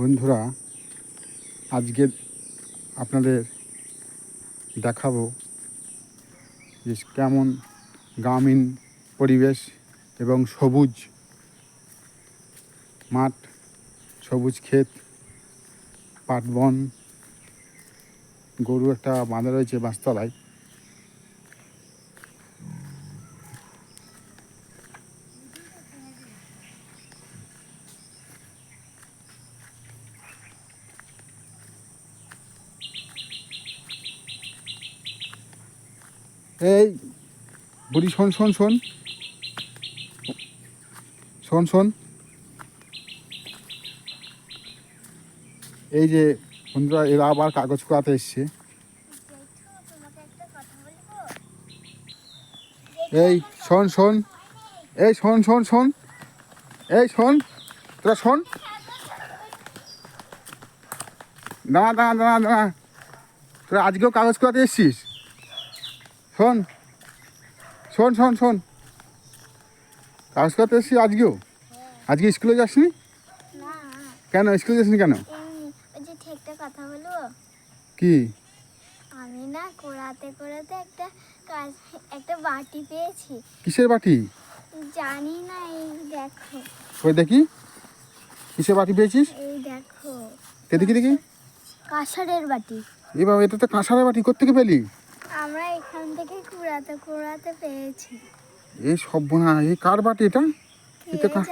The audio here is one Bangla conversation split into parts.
বন্ধুরা, আজকে আপনাদের দেখাবো যে কেমন গ্রামীণ পরিবেশ এবং সবুজ মাঠ, সবুজ ক্ষেত পাটবন গরু একটা বাঁধা রয়েছে বাঁশতলায় এই বুড়ি শোন শোন শোন। শোন শোন। এই যে বন্ধুরা, এরা আবার কাগজ করাতে এসছে। এই, শোন শোন। এই, শোন শোন শোন। এই, শোন। তোরা শোন। না দাঁড়া দাঁড়া দাঁড়া তোরা আজকেও কাগজ করাতে এসছিস? শোন। শোন শোন শোন। কাগজ করাতে এসছিস আজকেও? আজকে স্কুলে যাসনি? না কেন স্কুলে যাসনি কেন? কথা বলব? কি? আমি না কোড়াতে কোড়াতে একটা কাজ একটা বাটি পেয়েছি। কিসের বাটি? জানি না এই দেখো। ওই দেখি। কিসের বাটি পেয়েছিস? এই দেখো। কে দেখি দেখি। কাঁসারের বাটি। এ বাবা এটা তো কাঁসারের বাটি কোথেকে পেলি? আমরা এখান থেকে কুড়াতে কুড়াতে পেয়েছি। এই এই কার বাটি এটা? এটা কা-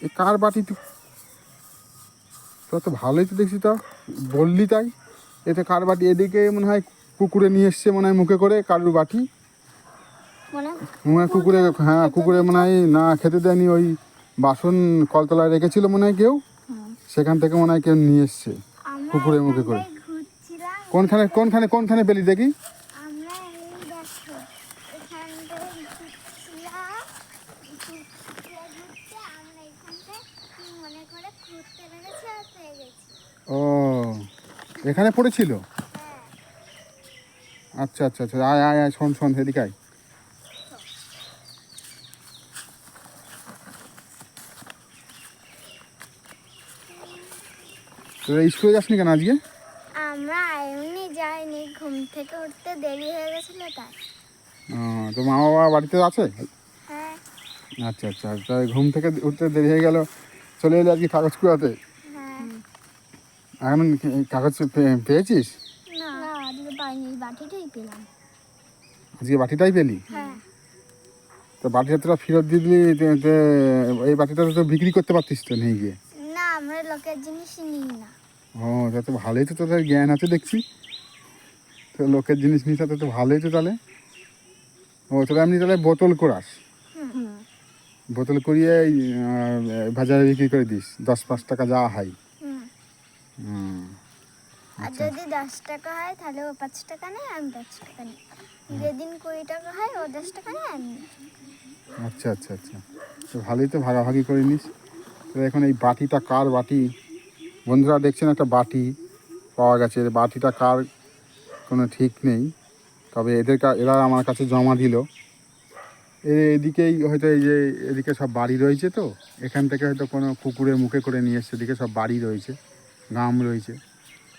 এই কার বাটি তোরা তো ভালোই তো দেখছি তো বললি তাই। এতে কার বাটি? এদিকে মনে হয় কুকুরে নিয়ে এসছে মনে হয় মুখে করে কারুর বাটি? মনে হয় কুকুরে হ্যাঁ কুকুরে মনে হয় না খেতে দেয়নি ওই বাসন কলতলায় রেখেছিল মনে হয় কেউ। সেখান থেকে মনে হয় কেউ নিয়ে এসছে কুকুরের মুখে করে। কোনখানে কোনখানে কোনখানে পেলি দেখি আমরা এই দেখো এখানটায় ঘুরছিলাম ঘুরতে ঘুরতে আমরা এখানটায় কি মনে করে ঘুরতে লেগেছি আর পেয়ে গেছি ও এখানে পড়েছিল? আচ্ছা আচ্ছা আচ্ছা আয় আয় আয় শোন শোন সেদিকে আয়। তোরা স্কুলে যাসনি কেন আজকে? আমরা এমনি যাইনি ঘুম থেকে উঠতে দেরি হয়ে গেছিল তাই। ও, তো মা বাবা বাড়িতে আছে? হ্যাঁ। আচ্ছা আচ্ছা তা ঘুম থেকে উঠতে দেরি হয়ে গেল চলে এলে আজকে কাগজ কুড়াতে এখন কাগজ পে- পেয়েছিস? না আজকে পাইনি বাটিটাই পেলাম। আজকে বাটিটাই পেলি? হ্যাঁ। তো বাটিটা তোরা ফেরত দিয়ে দিলি এই বাটিটা তো বিক্রি করতে পারতিস তো নিয়ে গিয়ে? না আমরা লোকের জিনিস নিই না। ও তা তো ভালোই তো তোদের জ্ঞান আছে দেখছি। তো লোকের জিনিস নিস তো তো ভালোই তো তাহলে। ও তোরা এমনি তাহলে বোতল করাস? বোতল করিয়ে বাজারে বিক্রি করে দিস দশ পাঁচ টাকা যা হয়। আর যদি দশ টাকা হয় তাহলে ও পাঁচ টাকা নেয় আমি পাঁচ টাকা নিই। যেদিন কুড়ি টাকা হয় ও দশ টাকা নেয় আমি আচ্ছা আচ্ছা আচ্ছা। তো ভালোই তো ভাগাভাগি করে নিস। তো এখন এই বাটিটা কার বাটি? বন্ধুরা দেখছেন একটা বাটি পাওয়া গেছে। এর বাটিটা কার কোনো ঠিক নেই। তবে এদের এরা আমার কাছে জমা দিল। এদিকেই হয়তো এই যে এদিকে সব বাড়ি রয়েছে তো এখান থেকে হয়তো কোনো কুকুরের মুখে করে নিয়ে এসছে। এদিকে সব বাড়ি রয়েছে। গ্রাম রয়েছে।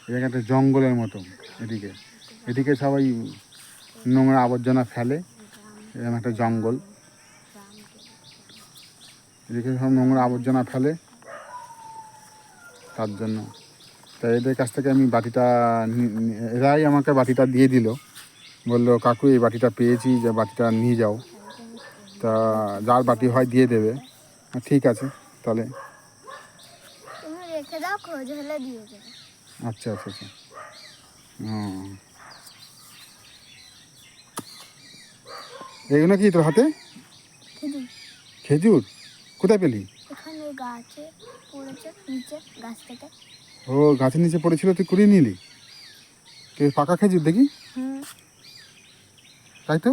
এদিকে একটা জঙ্গলের মতো এদিকে। এদিকে সবাই নোংরা আবর্জনা ফেলে। এরকম একটা জঙ্গল। এদিকে সব নোংরা আবর্জনা ফেলে। তার জন্য। তা এদের কাছ থেকে আমি বাটিটা এরাই আমাকে বাটিটা দিয়ে দিল। বলল, কাকু, এই বাটিটা পেয়েছি, যে বাটিটা নিয়ে যাও। তা যার বাটি হয় দিয়ে দেবে। ঠিক আছে, তাহলে। রেখে দাও খোঁজ হলে দিয়ে দেবে। আচ্ছা আচ্ছা আচ্ছা। এগুলো কি তোর হাতে? খেজুর। কোথায় পেলি? এখানে গাছে পড়েছে নিচে গাছ থেকে। ও গাছের নিচে পড়েছিল তুই কুড়িয়ে নিলি? কে পাকা খেজুর দেখি? তাই তো?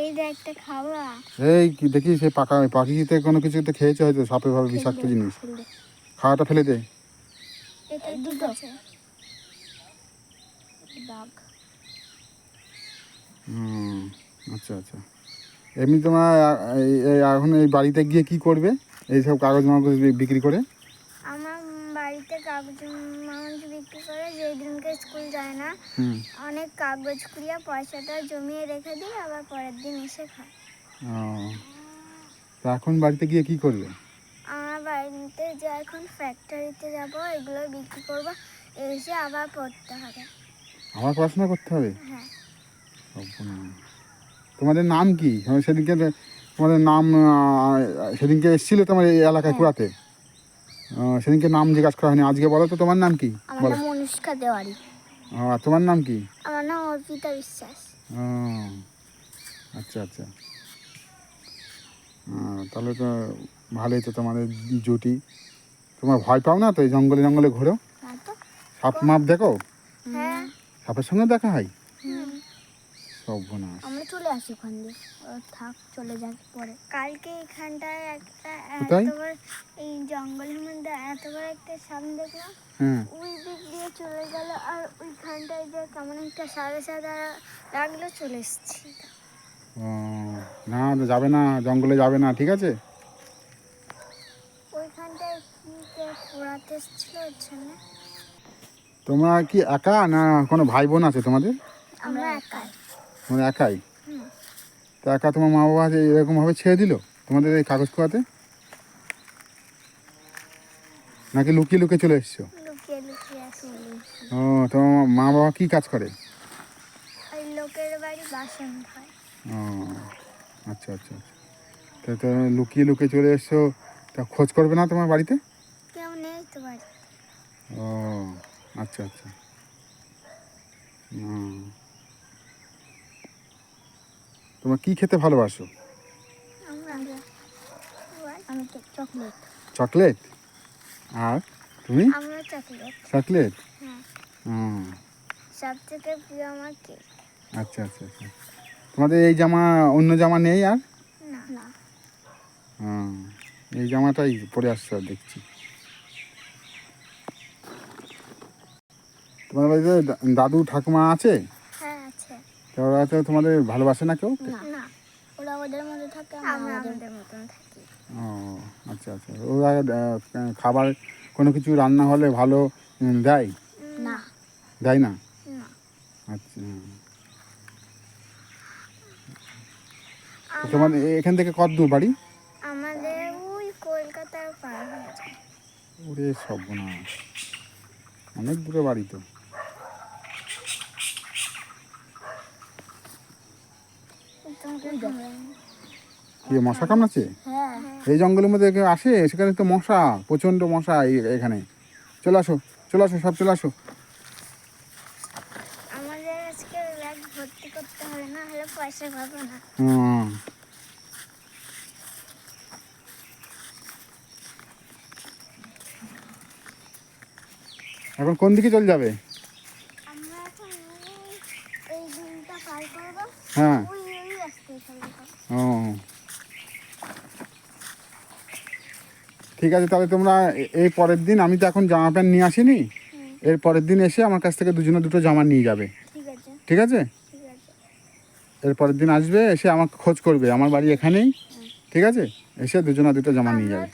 এই একটা খাওয়া এই কি দেখি সে পাকা পাখিতে কোনো কিছুতে খেয়েছে হয়তো সাপে ভাবে বিষাক্ত জিনিস। খাওয়াটা ফেলে দে। এটা দুটো। দাগ হুম আচ্ছা আচ্ছা। এমনি তোমার এখন এই বাড়িতে গিয়ে কি করবে? এইসব কাগজ মাগজ বিক্রি করে? কাগজ মাগজ বিক্রি করে যেই দিনকে স্কুল যায় না। অনেক কাগজ কুড়িয়ে পয়সাটা জমিয়ে রেখে দিই আবার পরের দিন এসে খায়। ও। তা এখন বাড়িতে গিয়ে কি করবে? আমার বাড়িতে যে এখন ফ্যাক্টরিতে যাব এগুলো বিক্রি করব এসে আবার পড়তে হবে। আবার পড়াশোনা করতে হবে? হ্যাঁ। তোমাদের নাম কি? সেদিনকে তোমাদের নাম সেদিনকে এসেছিল তোমার এই এলাকায় কুড়াতে? আহ, সেদিনকে নাম জিজ্ঞাসা করা হয়নি। আজকে বলো তো তোমার নাম কি? আমার বলো। নাম অনুষ্কা দেওয়ারি আর তোমার নাম কি? আমার নাম অর্পিতা বিশ্বাস। আচ্ছা আচ্ছা। তাহলে তো ভালোই তো তোমাদের জুটি। তোমার ভয় পাও না তো এই জঙ্গলে জঙ্গলে ঘোরো? সাপ মাপ দেখো? হ্যাঁ। সাপের সঙ্গে দেখা হয়? সর্বনাশ। আমরা চলে আসি ওখান দিয়ে। থাক চলে যাক পরে। কালকে এখানটায় একটা? এত বড় এই জঙ্গলের মধ্যে এত বড় একটা সাপ দেখলাম। হ্যাঁ। ওই দিক দিয়ে চলে গেল আর ওইখানটায় যে কেমন একটা সাদা সাদা লাগল চলে এসেছি। না যাবে না জঙ্গলে যাবে না ঠিক আছে? ওইখানটায় কি পোড়াতে এসেছিল তোমরা কি একা না কোনো ভাই বোন আছে তোমাদের? আমরা একাই। তোমরা একাই। তা একা তোমার মা বাবা এরকমভাবে ছেড়ে দিল তোমাদের এই কাগজ খোয়াতে নাকি লুকিয়ে লুকিয়ে চলে এসছো? ও তোমার মা বাবা কি কাজ করে? লোকের বাড়ি বাসন ও আচ্ছা আচ্ছা আচ্ছা। তা তো লুকিয়ে লুকিয়ে চলে এসছো তা খোঁজ করবে না তোমার বাড়িতে? কেউ নেই তো বাড়ি ও আচ্ছা আচ্ছা। হুম। তোমরা কি খেতে ভালোবাসো? চকলেট। চকলেট? আর তুমি? চকলেট। চকলেট? হ্যাঁ। হুম। সব প্রিয় আমার কেক। আচ্ছা আচ্ছা আচ্ছা। তোমাদের এই জামা অন্য জামা নেই আর? না। না। হুম। এই জামাটাই পরে আসছো আর দেখছি। তোমার বাড়িতে দাদু ঠাকুমা আছে? ওরা তো তোমাদের ভালোবাসে না কেউ? না। ওরা ওদের মধ্যে থাকে আমরা আমাদের মতন থাকি। ও আচ্ছা আচ্ছা। ওরা খাবার কোনো কিছু রান্না হলে ভালো দেয়? না। দেয় না? আচ্ছা। তো তোমার এ- এখান থেকে কত দূর বাড়ি? আমাদের ওই কলকাতার পার ওরে সর্বনাশ। অনেক দূরে বাড়ি তো। কি মশা কামড়াচ্ছে? হ্যাঁ। এই জঙ্গলের মধ্যে কেউ আসে? সেখানে তো মশা প্রচণ্ড মশা এখানে। চলে আসো চলে আসো সব চলে আসো। হুম। এখন কোন দিকে চলে যাবে? হ্যাঁ ওই ওই রাস্তায় চলবো ও ঠিক আছে তাহলে তোমরা এই পরের দিন আমি তো এখন জামা প্যান্ট নিয়ে আসিনি। এর পরের দিন এসে আমার কাছ থেকে দুজনে দুটো জামা নিয়ে যাবে। ঠিক আছে। এর পরের দিন আসবে এসে আমাকে খোঁজ করবে আমার বাড়ি এখানেই। ঠিক আছে? এসে দুজনে দুটো জামা নিয়ে যাবে।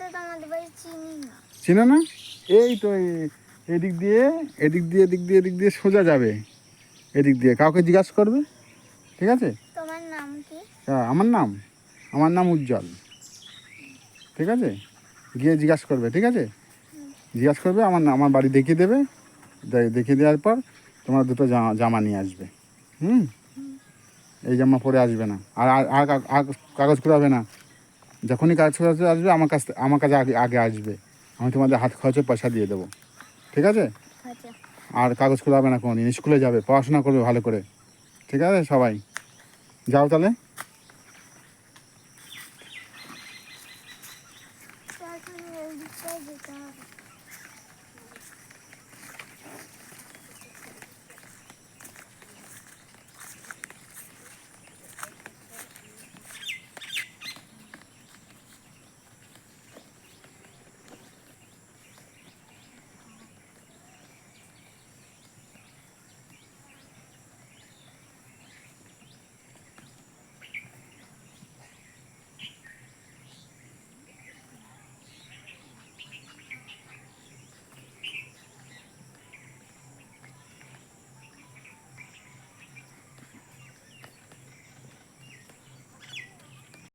চিনি না। এই তো এদিক দিয়ে এদিক দিয়ে এদিক দিয়ে এদিক দিয়ে সোজা যাবে। এদিক দিয়ে কাউকে জিজ্ঞাসা করবে? ঠিক আছে? হ্যাঁ, আমার নাম। আমার নাম উজ্জ্বল। ঠিক আছে? গিয়ে জিজ্ঞাসা করবে ঠিক আছে? জিজ্ঞাসা করবে আমার না- আমার বাড়ি দেখিয়ে দেবে। দেখিয়ে দেওয়ার পর তোমার দুটো জামা জামা নিয়ে আসবে। হুম? এই জামা পরে আসবে না। আর আর- কাগজ করাবে না। যখনই কাগজ খরচে আসবে আমার কাছ আমার কাছে আগে আগে আসবে। আমি তোমাদের হাত খরচে পয়সা দিয়ে দেবো। ঠিক আছে? আচ্ছা। আর কাগজ করাবে না কোনোদিন। স্কুলে যাবে পড়াশোনা করবে ভালো করে। ঠিক আছে সবাই? যাও তাহলে।